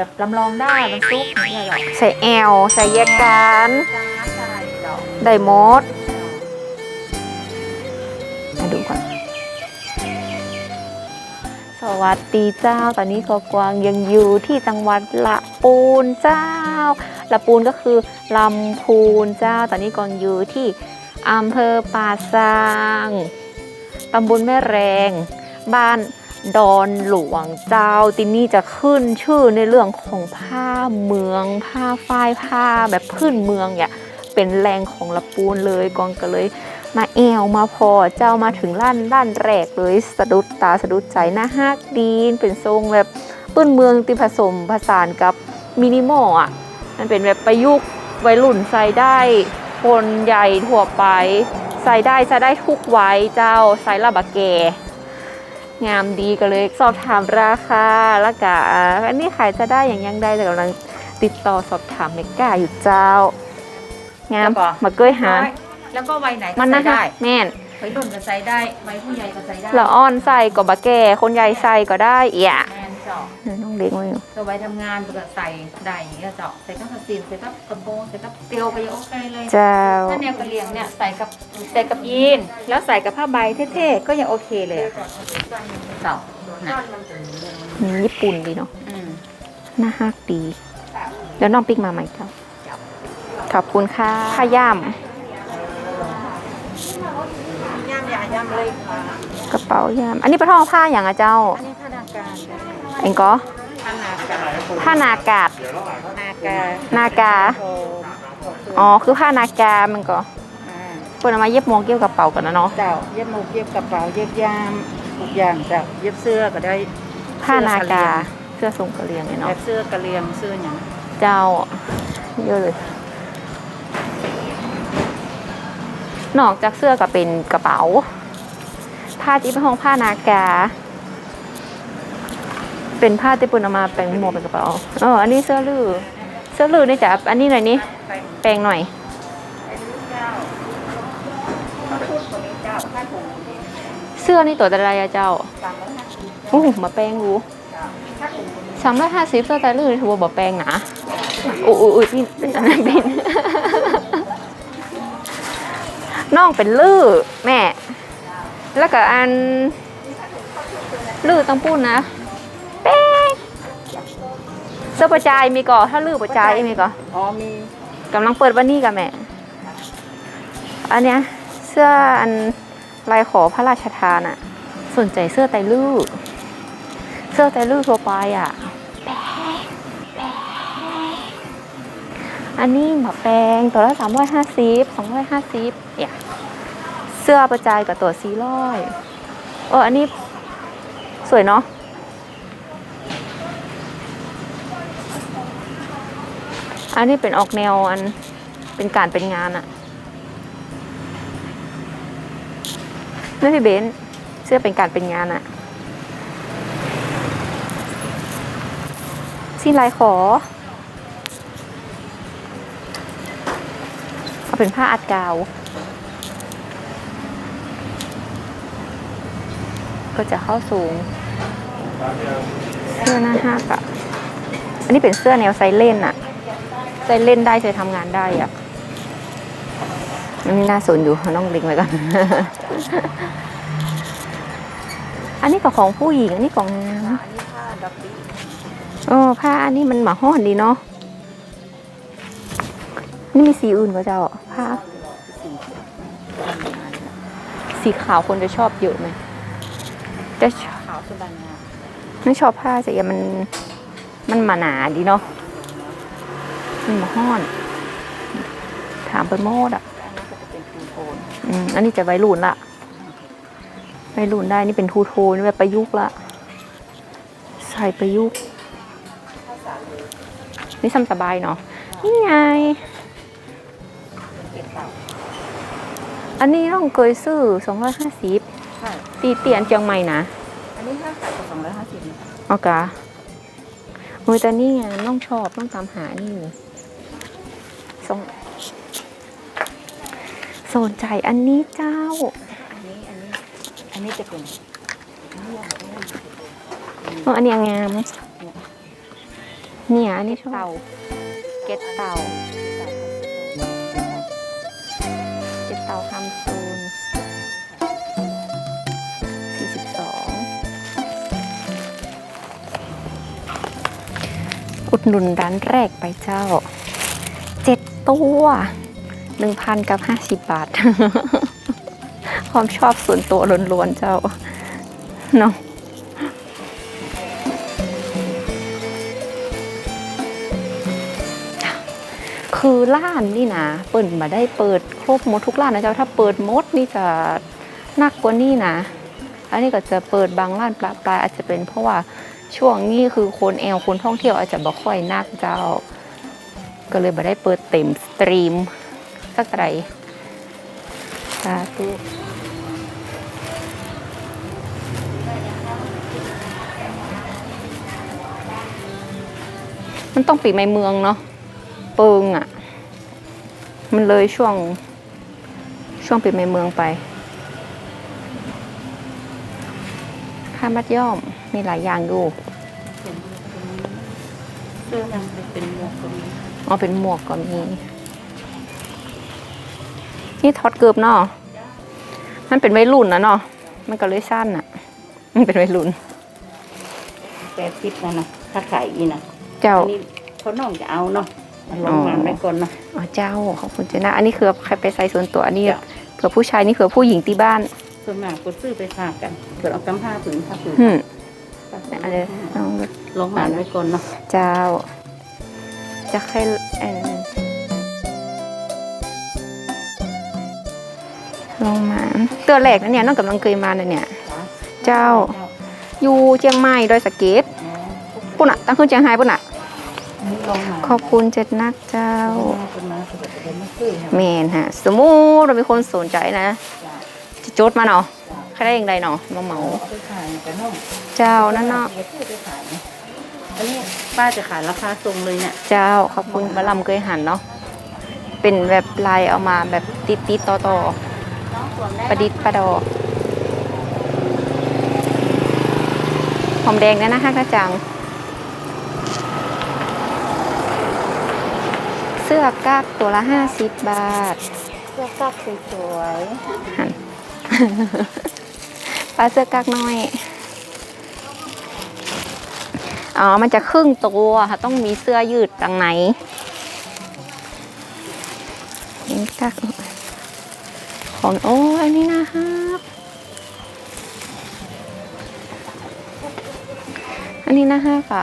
แบบลำลองได้มันซุปอย่างนี่หรอใส่แอลใส่แยกกันจ้าใช่ดอกได้หมดมาดูก่อน สวัสดีเจ้า ตอนนี้ขอกวางยังอยู่ที่จังหวัดละปูนเจ้า ละปูนก็คือลำพูนเจ้า ตอนนี้กวางอยู่ที่อำเภอป่าซางตำบลแม่แรง บ้าน ดอนหลวงเจ้าตินี่จะขึ้นชื่อในเรื่องของผ้าเมือง ผ้าฝ้ายผ้าแบบพื้นเมืองเนี่ยเป็นแรงของละปูนเลยกองก็เลย มาแอวมาพอเจ้ามาถึงล้านล้านแรกเลยสะดุดตาสะดุดใจหน้าฮักดีนเป็นทรงแบบปื้นเมืองติผสมผสานกับมินิมอลอะมันเป็นแบบประยุกต์วัยรุ่นใส่ได้คนใหญ่ทั่วไปใส่ได้ใส่ได้ทุกวัยเจ้าใส่ระบะแก งามดีก็เลยสอบถามราคาแล้วก็อันนี้ขายจะได้อย่างยังได้แต่กำลังติดต่อสอบถามเมก้าอยู่เจ้างามมาเกยหาแล้วก็วัยไหนก็มันใส่นะคะได้แม่นวัยรุ่นก็ใส่ได้วัยผู้ใหญ่ก็ใส่ได้ละอ่อนใส่ก็บะแก่คนใหญ่ใส่ก็ได้เอี่ย แมนเจาะน้องเด็กมาอยู่ตัววัยทำงานก็ใส่ได้อย่างเงี้ยเจาะใส่กับกระสินใส่กับกระโปรงใส่กับเตียวก็ยังโอเคเลยเจ้าถ้าแนวกระเหลี่ยงเนี่ยใส่กับใส่กับยีนแล้วใส่กับผ้าใบเท่ๆก็ยังโอเคเลยอะเจาะนะอืมญี่ปุ่นดีเนาะอืมน่าฮักดีแล้วน้องปิ๊กมาใหม่เจ้าขอบคุณค่ะผ้าย่ามย่ำยาย่ำเลยค่ะกระเป๋าย่ามอันนี้ปลาทองผ้าอย่างอะเจ้าอันนี้ผ้านาการ เองก็ผ้านาการผ้านากาดนาการนากาโอ้อ๋อ คือผ้านากา มันก็อ่าเปิดเอามาเย็บโมงเกี่ยวกระเป๋ากันนะเนาะ เจ้า เย็บหมวกเย็บกระเป๋า เย็บยามทุกอย่างเจ้า เย็บเสื้อก็ได้ ผ้านากา เสื้อทรงกระเรียงเนี่ยแบเนาะบเสื้อกระเลียง เสื้ออย่างเจ้า เยอะเลย นอกจากเสื้อก็เป็นกระเป๋า ผ้าที่เป็นห้องผ้านากา เป็นผ้าที่ปุ่นเอามาแปลงหมวกเป็นกระเป๋าเอออันนี้เสื้อลือเสื้อลือนี่จ้ะอันนี้หน่อยนี่แปลงหน่อยเสื้อนี่ตัวอะไรอะเจ้าโอ้มาแปลงรู้สามร้อยห้าสิบเสื้อแต่ลือถือว่าบ่แปลงนะโอ้โหอุ๊ยนี่เป็นอันนั้นเป็นน้องเป็นลือแม่ แล้วก็อันลือต้องพูดนะ สื้อประจายมีก่อถ้าลือประจายมีก่ออ๋อมีกำลังเปิดวันนี้กับแม่ อันเนี้ยเสื้ออันลายขอพระราชทานอะสนใจเสื้อไตลื้อเสื้อไตลื้อทั่วไปอะอันนี้แบบแปลงตัวละสามร้อยห้าสิบสองร้อยห้าสิบเนี่ยเสื้อประจายกับตัวสี่ร้อยเอออันนี้สวยเนาะ อันนี้เป็นออกแนวอันเป็นการเป็นงานอะไม่พี่เบนเสื้อเป็นการเป็นงานอะสิ้นลายขอ เอาเป็นผ้าอัดกาว ก็จะเข้าสูง เสื้อหน้าห้ากอะอันนี้เป็นเสื้อแนวไซเล่นอะ ใจเล่นได้ใจทำงานได้อะมันน่าสนอยู่น้องลิงไว้ก่อน อันนี้ก็ของผู้หญิง อันนี้ของงามอันนี้ผ้าดับบี้โอ้ผ้าอันนี้มันหมาห้อนดีเนาะ นี่มีสีอื่นก็เจ้าผ้า สีขาวคนจะชอบเยอะไหมจะชอบขาวสุดางงามไม่ชอบผ้าแต่มัน มันหมาหนาดีเนาะ มันหมาห้อน ถามเปิดโมดอะอันนี้ก็จะเป็นทูโทนอืมอันนี้จะไวรุ่นละไวรุ่นได้นี่เป็นทูโทนแบบประยุกต์ละใส่ประยุกต์นี่ซ้ำสบายเนาะนี่ไงเก็บเต่าอันนี้น้องเคยซื้อสองร้อยห้าสิบใช่ตีเตียนเจียงใหม่นะ อันนี้ห้าขายกว่าสองร้อยห้าสิบเอากะเฮ้ยแต่นี่ไงน้องชอบน้องตามหานี่ สงสนใจอันนี้เจ้า อันนี้อันนี้ อันนี้จะเป็นเอออันนี้งามนเนี่ยอันนี้ชอบเต่าเก็ตเต่าเก็ตเต่าฮัมซูนสี่สิบสองอุดหนุนร้านแรกไปเจ้า เจ็ดตัวหนึ่งพันกับห้าสิบบาท ความชอบส่วนตัวล้วนๆเจ้าเนาะคือร้านนี่นะเปิดมาได้เปิดครบหมดทุกร้านนะเจ้าถ้าเปิดหมดนี่จะหนักกว่านี่นะอันนี้ก็จะเปิดบางร้านปลาปลายอาจจะเป็นเพราะว่าช่วงนี้คือคนแอลคนท่องเที่ยวอาจจะบ่ค่อยนักเจ้า ก็เลยมาได้เปิดเต็มสตรีมสักไรสาธุมันต้องปีใหม่เมืองเนาะเปิงอะ มันเลยช่วง ช่วงปิดในเมืองไปค่ามัดย่อมมีหลายอย่างดูเสื้อยังเป็นหมวกตรงนี้ อ๋อเป็นหมวกก็มีนี่ทอดเกือบเนาะมันเป็นวัยรุ่นนะเนาะมันก็เลยสั้นอะมันเป็นวัยรุ่นแปดสิบนะนะถ้าขายอีนะเจ้าอันนี้เขาน้องจะเอาเนาะมันลองงานไว้ก่อนเนาะอ๋อเจ้าขอบคุณเจนะอันนี้คือใครไปใส่ส่วนตัวอันนี้จ้ะเผื่อผู้ชายนี่เผื่อผู้หญิงที่บ้านส่วนมากก็ซื้อไปฝากกันเกิดเอากำผ้าผืนผ้าผืนหึมอันนี้ลองดูลองงานไว้ก่อนเนาะเจ้า จะใครเอ่อลงมาตัวแรกนะเนี่ยน้องกำลังเคยมาน่ะเนี่ย เจ้าอยู่เชียงใหม่ดอยสะเก็ดปุ่นอะตั้งขึ้นเชียงไฮ้ปุ่นอะอันนี้ลองงานขอบคุณเจ็ดนักเจ้าเป็นมาเป็นแบบเป็นมาซื้อเมนฮะ สมมุติเรามีคนสนใจนะจะจดมาเนาะใครได้ยังไงเนาะมาเหมาเอาไปขายกันเนาะเจ้านั่นเนาะดี๋ยวซื้ อไปขายนะอันนี้ป้าจะขายราคาทรงเลยเนี่ย เจ้าขอบคุณบะลำเคยหันเนาะเป็นแบบลายเอามาแบบติดติดๆต่อต่อๆประดิษฐ์ประดอกหอมแดงเนี่ยนะคะกระจัง เสื้อกั๊กตัวละห้าสิบบาท เสื้อกั๊กสวยหันปลาเสื้อกั๊กน้อย อ๋อ มันจะครึ่งตัวค่ะ ต้องมีเสื้อยืดตังไหนเห็นกั๊กของโอ้อันนี้นะครับอันนี้นะฮะค่ะ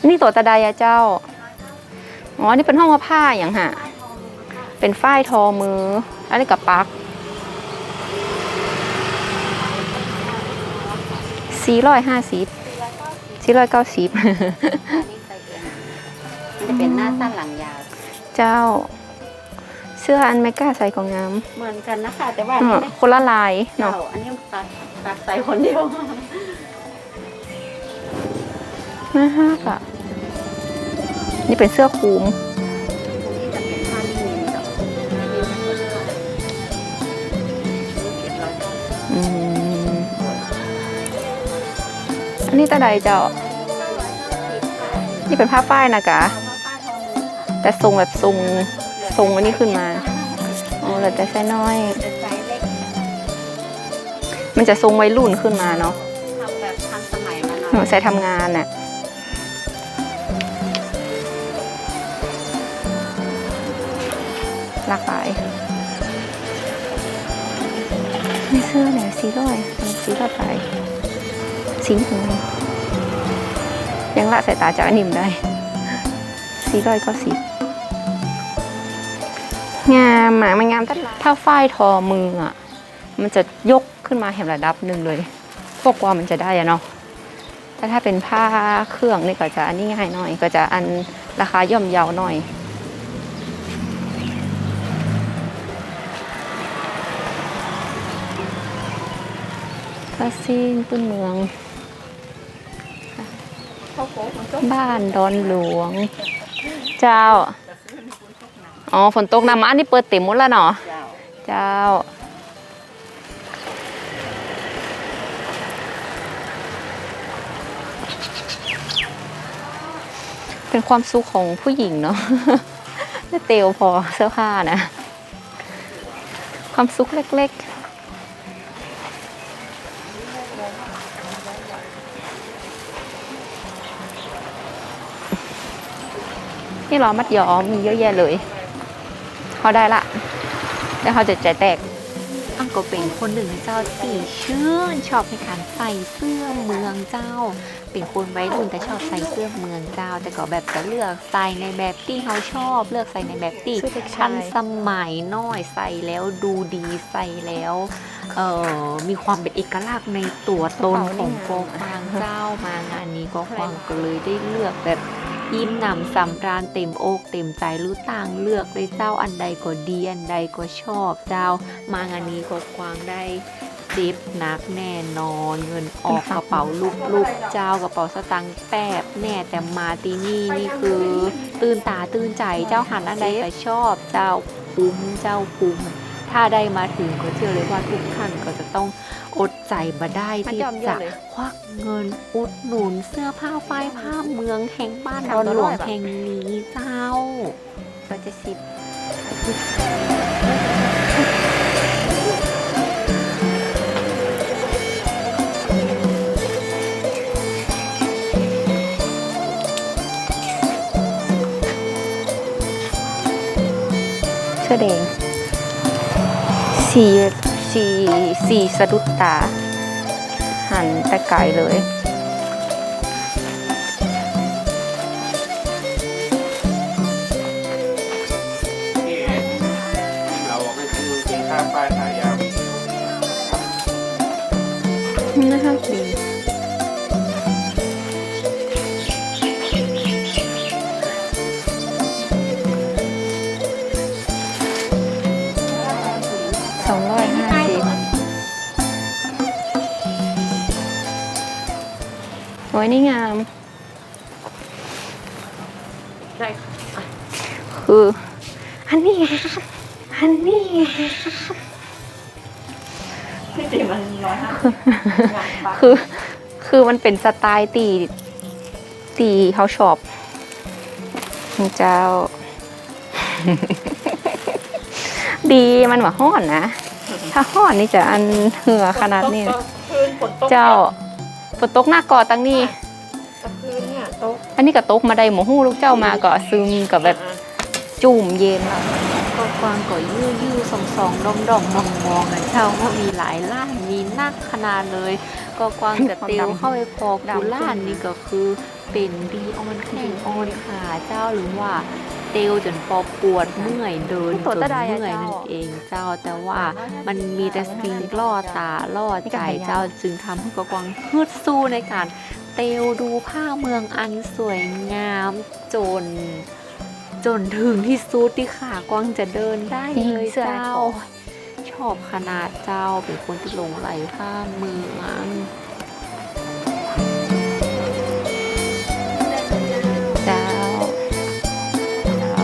อันนี้ตัวตะไดอะเจ้า อ๋อนนี้เป็นห้องผ้าอย่างฮะ เป็นฝ้ายทอมือ อันนี้กับปัก สี่ร้อยห้าสิบสี่ร้อยเก้าสิบๆอันนี้ใส่เองมันจะเป็นหน้าสั้นหลังยาว เจ้า เสื้ออันไม่กล้าใส่ของงามเหมือนกันนะคะแต่ว่าเออันอนี้ไม่คนละลายเก่าเนาะอันนี้ตัดตัดใส่คนเดียวน่าฮักอะนี่เป็นเสื้อคลุม นนี้ตาใดเจ้า นี่เป็นผ้าฝ้ายนะกะเอาผ้าทอมือค่ะแต่ทรงแบบทรงทรงอันนี้ขึ้นมาอ๋อเหลือแต่ไซส์น้อยเป็นไซส์เล็กมันจะทรงวัยรุ่นขึ้นมาเนาะทำแบบทันสมัยมาหน่หนูอยใส่ทำงานน่ะหลากหลายมีเสื้อไหนสีร้อยมันสีร้อยไป สีถึงยังละสายตาจากอนนิมได้สีร้อยก็สิบงามอะมันงามตั้งถ้าฝ้ายทอมืออะ มันจะยกขึ้นมาแหมระดับหนึ่งเลยพวกว่ามันจะได้อะเนาะแต่ถ้าเป็นผ้าเครื่องนี่ก็จะอันนี้ง่ายหน่อย ก็จะอันราคาย่อมเยาหน่อย ผ้าสิ้นพื้นเมือง บ้านดอนหลวง เจ้า อ๋อฝนตกน้ำอันนี้เปิดเต็มหมดแล้วเนาะเจ้า เป็นความสุขของผู้หญิงเนาะจะเตลพอเสื้อผ้านะ ความสุขเล็กๆ นี่เหรอมัดย้อมมีเยอะแยะเลยเขาได้ละแล้วเขาจะใจแตกอังก็เป็นคนหนึ่งเจ้าที่ชื่นชอบในการใส่เสื้อเมืองเจ้า เป็นคนวัยรุ่นแต่ชอบใส่เสื้อเมืองเจ้า แต่ก็แบบจะเลือกใส่ในแบบที่เขาชอบ เลือกใส่ในแบบที่ชุดเด็กชายทันสมัยน้อยใส่แล้วดูดีใส่แล้วเอ่อมีความเป็นเอกลักษณ์ในตัวตนของโกฟางเจ้ามางานนี้ก็ฟางก็เลยได้เลือกแบบ ยิ้มหนำสำราญเต็มอกเต็มใจรู้ต่างเลือกเลยเจ้าอันใดก็ดีอันใดก็ชอบเจ้ามางานนี้ก็กวางได้จิบนักแน่นอนเงินออกกระเป๋าลูกๆเจ้ากระเป๋าสตางค์แป๊บแน่แต่มาที่นี่นี่คือ ตื่นตาตื่นใจเจ้าหันอันใดก็ชอบเจ้าคุ้มเจ้าคุ้ม ถ้าได้มาถึงก็เชื่อเลยว่าทุกท่านก็จะต้องอดใจมาได้มันที่ยอมเยจะอะเลยควักเงินอุดหนุนเสื้อผ้าฝ้ายผ้าเมืองแห่งบ้านทำดอนตัวหลวร้องยแบบแห่งนี้เจ้าก็จะสิบเสื้อแดง สีสีสีสะดุดตา หันแต่ไกลเลย อันนี้ไงครับอันนี้ไงที่จริงมันร้อยห้างานบัตรคือ คือมันเป็นสไตล์ตี ตีเขาชอบเจ้า ดีมันว่าห้อนนะ ถ้าห้อนนี่จะอันเหือขนาดนี้คืนฝนตกเจ้าฝนตกหน้ากอตั้งนี่ตะคืนเนี่ยตกอันนี้ก็ตกมาได้หมูหู้ลูกเจ้ามาก็ซึมกับแบบ จุ่มเย็นอะก็กวางก็ยื้อยื้อสองสองดองดองมองมองนเจ้าว่ามีหลายล้านมีนักขนาดเลย ก็กวางจะเตียวเข้าไปพอกูล้านนี่ก็คือเป็นดีออนแข้งออนขาเจ้าหรือว่าเตียวจนปอปวดเมื่อยเดินจนเมื่อยนั่นเองเจ้าแต่ว่ามันมีแต่สิ่งล่อตาล่อใจเจ้าจึงทำให้กวางฮึดสู้ในการเตลดูผ้าเมืองอันสวยงามจน จนถึงที่สุดที่ขากวางจะเดินได้เลยเจ้า ชอบขนาดเจ้าเป็นคนที่หลงไหลผ้าเมืองเจ้าเจ้า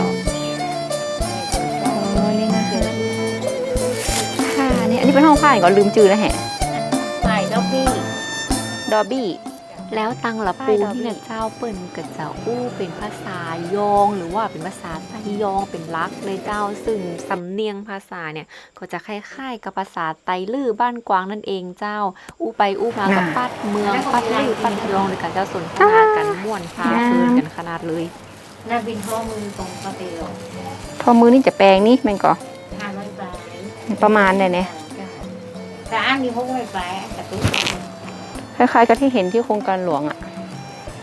โอ้นี่นะคะผ้านี่อันนี้เป็นห้องผ้าอีกก็ลืมจือแล้วแฮะใส่ดอกบี้ ดอบบี้ แล้วตังละปูใช่ดอบบี้ที่เนี่ยเจ้าเปิ่นกับเจ้าอู้เป็นภาษายอง หรือว่าเป็นภาษาไทยยองเป็นลักเลยเจ้าซึ่งสำเนียงภาษาเนี่ยก็จะคล้ายๆกับภาษาไตลื้อบ้านกวางนั่นเองเจ้า อู้ไปอู้มากับปัดเมืองปัดลื้อปัดยองเลยกันเจ้าสนทนากันม่วนพาเพลินกันขนาดเลยหน้าบินข้อมือตรงกระเตียวพอมือนี่จะแปลงนี่แม่งก็ทานไม่ไปประมาณเนี่ยเนี่ยแต่อันนี้พวกไม่ไปแต่ตุ๊ก คล้ายๆกับที่เห็นที่โครงการหลวงอะ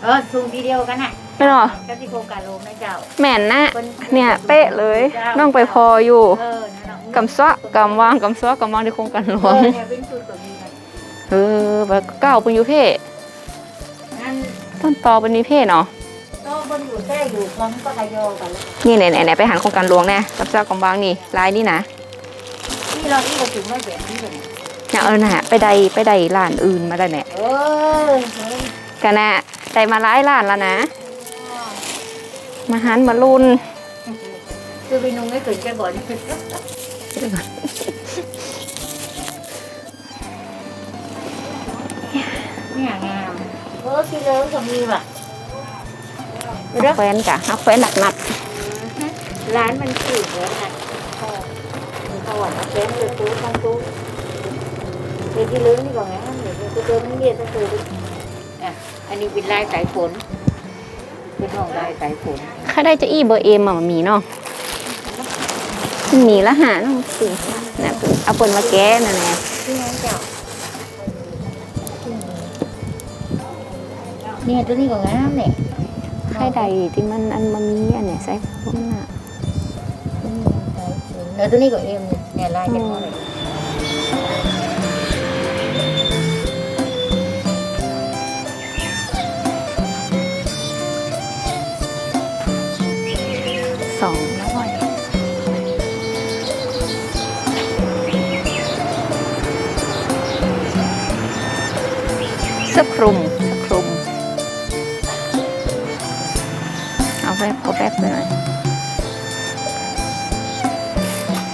เออซูมทีเดียวกันน่ะไม่หรอก็ที่โครงการโลนะเจ้าแม่นนะพิ่เนี่ยเป๊ะเลยน้องไปพออยู่เออนั่นน่ะกำซะกำวางกำซะกำวางที่โครงการหลวเองอเนี่ยเป็นสูตรตัวนี้นะเออแบบก้าวเป็นอยูเพ่นั่นต้นตอเป็นนิเพ่เนาะก็บนอยู่แท้อยู่พร้อมก็กระโยกันแล้วนี่ไหนไหนไหนไปหันโครงการหลวงแน่กับเจ้ากำวางนี่ลายนี่นะที่เราที่เราถึงไม่แบบนี้เลย เนี่ยเออน่ะไปใดไปใดร้านอื่นมาได้เนี่ยเออเฮ้ยกันน่ะได้มาหลายร้านแล้วนะ มาหันมาลุนคือไปนุ่งไม่ถึงแกบ่อยเนี่ยงามเออที่เลิฟก็มีว่ะแคว้นกะเอาแคว้นหนักร้านมันถูกแล้วค่ะพ่อมีข้าวหวานมาเป็นเลยตู้ต้องตู้ เดี๋ยวที่เลื้งนี่ก่อนไงเดี๋ยวจะเติมไม่เรียนสักตัวดิอะอันนี้เป็นลายสายฝนเป็นห้องลายสายฝนๆถ้าได้จะอี้เบอร์เอ็มอะมันมีเนาะมันมีละหาน้องสิน่ะเอาเปินมาแก้น่ะแน่ที่น้องเจ้าเนี่ยตัวนี้ก่อนไงเนี่ยใครใดที่มันอันมามีอันเนี้ยใส่พวกน่ะเดี๋ยวตัวนี้ก็เอ็มเนี่ยลายกันหมดเลย สื้อคลุมสื้อคลุม เอาไปเอาแป๊บไปหน่อย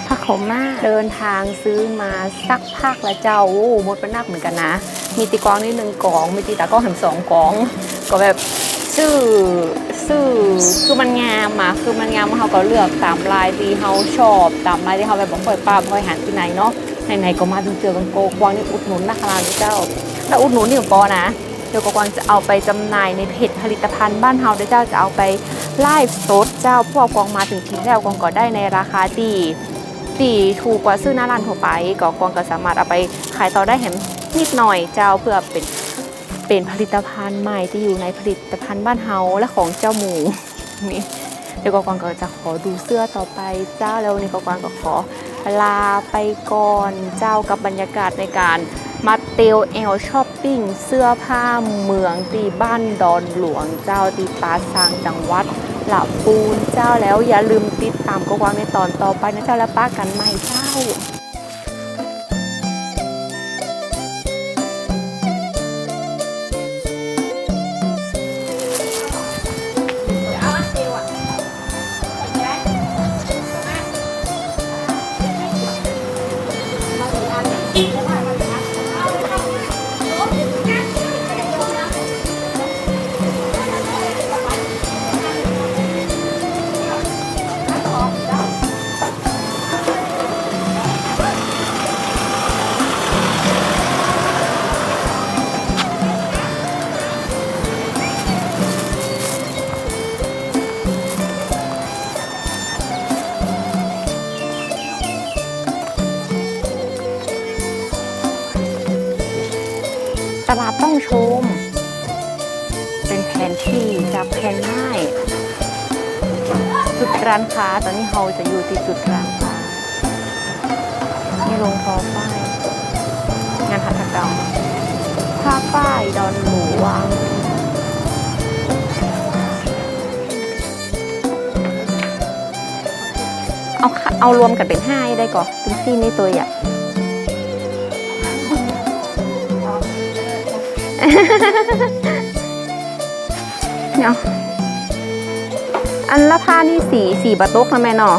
ผ้าขาวม้าเดินทางซื้อมาสักพักละเจ้าโอ้หมดเป็นนักเหมือนกันนะ มีตีกลองนี่หนึ่งกล่อง มีตีตากล้องแถมสองกล่อง ก็แบบชื่อชื่อคือมันงามอะคือมันงามเขาก็เลือกตามลายที่เขาชอบ ตามลายที่เขาแบบบอกค่อยป้าบค่อยหันที่ไหนเนาะไหนๆก็มาถึงเจอกันโกกวางนี่อุดหนุนนะคะเลยเจ้า ถ้าอุดหนุนนี่ของปอนะ เดี๋ยวกวางจะเอาไปจำหน่ายในเพจผลิตภัณฑ์บ้านเฮาเดี๋ยวเจ้าจะเอาไปไลฟ์สดเจ้าพวกกวางมาถึงทีแล้วกวางก็ได้ในราคาที่ที่ถูกกว่าซื้อหน้าร้านทั่วไปก็กวางก็สามารถเอาไปขายต่อได้แถมนิดหน่อยเจ้าเพื่อเป็นเป็นผลิตภัณฑ์ใหม่ที่อยู่ในผลิตภัณฑ์บ้านเฮาและของเจ้าหมูนี่เดี๋ยวกวางก็จะขอดูเสื้อต่อไปเจ้าแล้ววันนี้กวางก็ขอลาไปก่อนเจ้ากับบรรยากาศในการ เตลเอลช้อปปิ้งเสื้อผ้าเมืองตีบ้านดอนหลวงเจ้าตีปาซางจังหวัดหลับปูนเจ้าแล้วอย่าลืมติดตามกวางในตอนต่อไปนะเจ้าและป้ากันใหม่เจ้าู้ชม เป็นแผนที่จากแผนไม้จุดร้านค้าตอนนี้เราจะอยู่ที่จุดร้านค้านี่ลงทอป้ายงานหัตถกรรมผ้าป้ายดอนหลวงเอาเอารวมกันเป็นห้าได้ก่อนเป็นซี่ในตัวอย่า เนาะอันละผ้านี่สีสีบะตุกนะแม่เนาะ